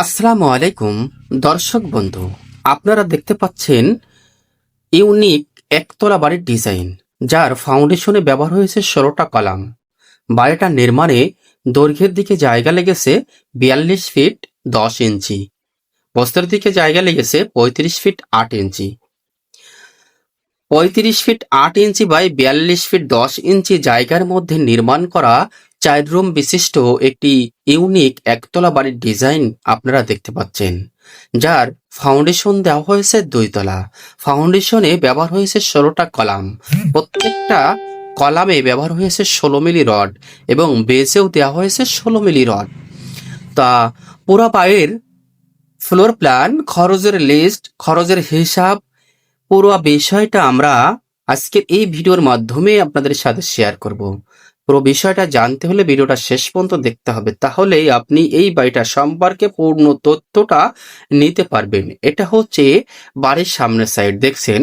আসসালামু আলাইকুম, দর্শক বন্ধু। আপনারা দেখতে পাচ্ছেন ইউনিক একতলা বাড়ির ডিজাইন, যার ফাউন্ডেশনে ব্যবহার হয়েছে ষোলোটা কলাম। বাড়িটা নির্মাণে দৈর্ঘ্যের দিকে জায়গা লেগেছে বিয়াল্লিশ ফিট দশ ইঞ্চি বস্তের দিকে জায়গা লেগেছে পঁয়ত্রিশ ফিট আট ইঞ্চি। পঁয়ত্রিশ ফিট আট ইঞ্চি বাই বিয়াল্লিশ ফিট দশ ইঞ্চি জায়গার মধ্যে নির্মাণ করা চার রুম বিশিষ্ট একটি ইউনিক একতলা বাড়ির ডিজাইন আপনারা দেখতে পাচ্ছেন, যার ফাউন্ডেশন দেওয়া হয়েছে দুইতলা। ফাউন্ডেশনে ব্যবহার হয়েছে ষোলোটা কলাম। প্রত্যেকটা কলামে ব্যবহার হয়েছে ষোলো মিলি রড এবং বেসেও দেওয়া হয়েছে ষোলো মিলি রড। তা পুরো বাড়ির ফ্লোর প্ল্যান, খরচের লিস্ট, খরচের হিসাব, পুরো বিষয়টা আমরা আজকের এই ভিডিওর মাধ্যমে আপনাদের সাথে শেয়ার করব। পুরো বিষয়টা জানতে হলে ভিডিওটা শেষ পর্যন্ত দেখতে হবে। তাহলেই আপনি এই বাড়িটা সম্পর্কে পূর্ণ তথ্যটা নিতে পারবেন। এটা হচ্ছে বাড়ির সামনের সাইড দেখছেন?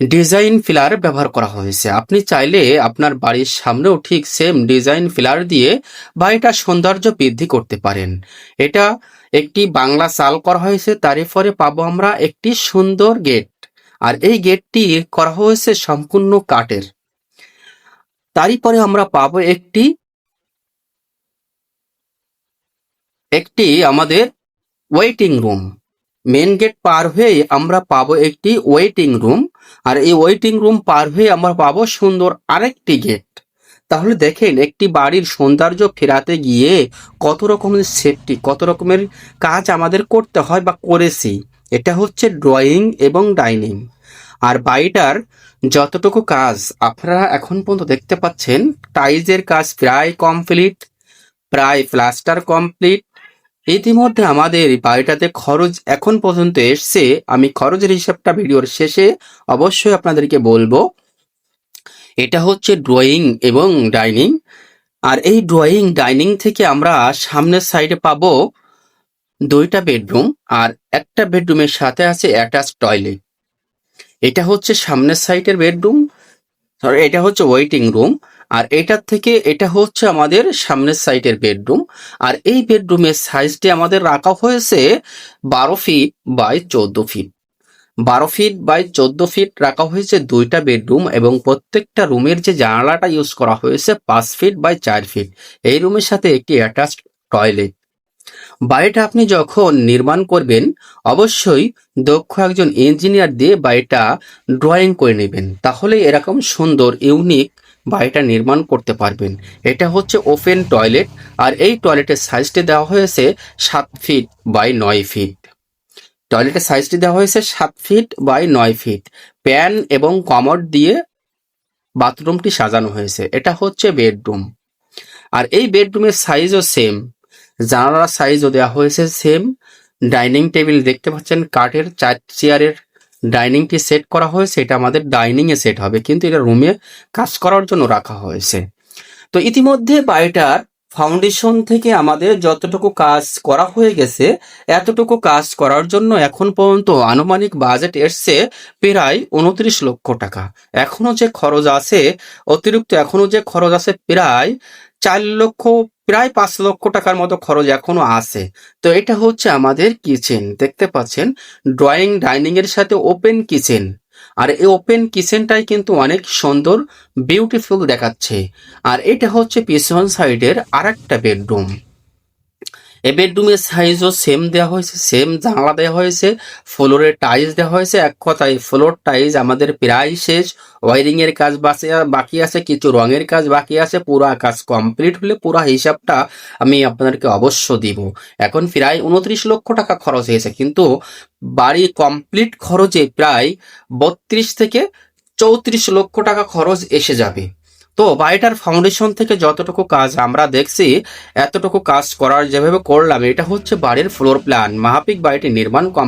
ডিজাইন ফিলার ব্যবহার করা হয়েছে। আপনি চাইলে আপনার বাড়ির সামনেও ঠিক সেম ডিজাইন ফিলার দিয়ে বাড়িটা সৌন্দর্য বৃদ্ধি করতে পারেন। এটা একটি বাংলা চাল করা হয়েছে তার পরে পাবো আমরা একটি সুন্দর গেট আর এই গেটটি করা হয়েছে সম্পূর্ণ কাঠের। তারই পরে আমরা পাবো একটি একটি আমাদের ওয়েটিং রুম মেন গেট পার হয়ে আমরা পাবো একটি ওয়েটিং রুম আর এই ওয়েটিং রুম পার হয়ে আমরা পাবো সুন্দর আরেকটি গেট তাহলে দেখেন, একটি বাড়ির সৌন্দর্য ফেরাতে গিয়ে কত রকমের সেফটি কত রকমের কাজ আমাদের করতে হয় বা করেছি। এটা হচ্ছে ড্রয়িং এবং ডাইনিং আর বাড়িটার যতটুকু কাজ আপনারা এখন পর্যন্ত দেখতে পাচ্ছেন টাইজের কাজ প্রায় কমপ্লিট প্রায় প্লাস্টার কমপ্লিট ইতিমধ্যে আমাদের বাড়িটাতে খরচ এখন পর্যন্ত এসছে। আমি খরচের হিসাবটা ভিডিওর শেষে অবশ্যই আপনাদেরকে বলব। এটা হচ্ছে ড্রয়িং এবং ডাইনিং আর এই ড্রয়িং ডাইনিং থেকে আমরা সামনের সাইডে পাবো দুইটা বেডরুম আর একটা বেডরুমের সাথে আছে অ্যাটাচ টয়লেট এটা হচ্ছে সামনের সাইডের বেডরুম সরি এটা হচ্ছে ওয়েটিং রুম আর এটার থেকে এটা হচ্ছে আমাদের সামনের সাইডের বেডরুম, আর এই বেডরুমের সাইজটি আমাদের রাখা হয়েছে বারো ফিট বাই চোদ্দ ফিট বারো ফিট বাই চোদ্দ ফিট রাখা হয়েছে দুইটা বেডরুম এবং প্রত্যেকটা রুমের যে জানালাটা ইউজ করা হয়েছে পাঁচ ফিট বাই চার ফিট এই রুমের সাথে একটি অ্যাটাচড টয়লেট বাড়িটা আপনি যখন নির্মাণ করবেন, অবশ্যই দক্ষ একজন ইঞ্জিনিয়ার দিয়ে বাড়িটা ড্রয়িং করে নেবেন। তাহলে এরকম সুন্দর ইউনিক বাড়িটা নির্মাণ করতে পারবেন। এটা হচ্ছে ওপেন টয়লেট আর এই টয়লেটের সাইজটি দেওয়া হয়েছে সাত ফিট বাই নয় ফিট টয়লেটের সাইজটি দেওয়া হয়েছে সাত ফিট বাই নয় ফিট প্যান এবং কমোড দিয়ে বাথরুমটি সাজানো হয়েছে। এটা হচ্ছে বেডরুম আর এই বেডরুমের সাইজও সেম জানালার সাইজও দেওয়া হয়েছে সেম ডাইনিং টেবিল দেখতে পাচ্ছেন, কাঠের চার চেয়ারের ডাইনিংটি সেট করা হয়েছে এটা আমাদের ডাইনিং এ সেট হবে। কিন্তু এটা রুমে কাজ করার জন্য রাখা হয়েছে। তো ইতিমধ্যে বাড়িটার ফাউন্ডেশন থেকে আমাদের যতটুকু কাজ করা হয়ে গেছে, এতটুকু কাজ করার জন্য এখন পর্যন্ত আনুমানিক বাজেট এসছে প্রায় উনত্রিশ লক্ষ টাকা। এখনও যে খরচ আছে, অতিরিক্ত এখনও যে খরচ আছে প্রায় চার লক্ষ প্রায় পাঁচ লক্ষ টাকার মতো খরচ এখনও আছে। তো এটা হচ্ছে আমাদের কিচেন দেখতে পাচ্ছেন? ড্রয়িং ডাইনিং এর সাথে ওপেন কিচেন আর এই ওপেন কিচেনটাই কিন্তু অনেক সুন্দর বিউটিফুল দেখাচ্ছে। আর এটা হচ্ছে পিছন সাইডের আর একটা বেডরুম এই বেডরুমের সাইজও সেম দেওয়া হয়েছে সেম জানালা দেওয়া হয়েছে ফ্লোরের টাইলস দেওয়া হয়েছে, এক কথায় ফ্লোর টাইলস আমাদের প্রায় শেষ ওয়ারিং এর কাজ বাকি আছে, কিছু রঙের কাজ বাকি আছে, পুরো কাজ কমপ্লিট হলে পুরো হিসাবটা আমি আপনাদেরকে অবশ্য দিব। এখন প্রায় উনত্রিশ লক্ষ টাকা খরচ হয়েছে, কিন্তু বাড়ি কমপ্লিট খরচে প্রায় বত্রিশ থেকে চৌত্রিশ লক্ষ টাকা খরচ এসে যাবে। তো বাড়িটার ফাউন্ডেশন থেকে যতটুকু কাজ আমরা দেখছি, এতটুকু কাজ করার যেভাবে করলাম, এটা হচ্ছে বাড়ির ফ্লোর প্ল্যান মাহাপিক বাড়িটি নির্মাণ কম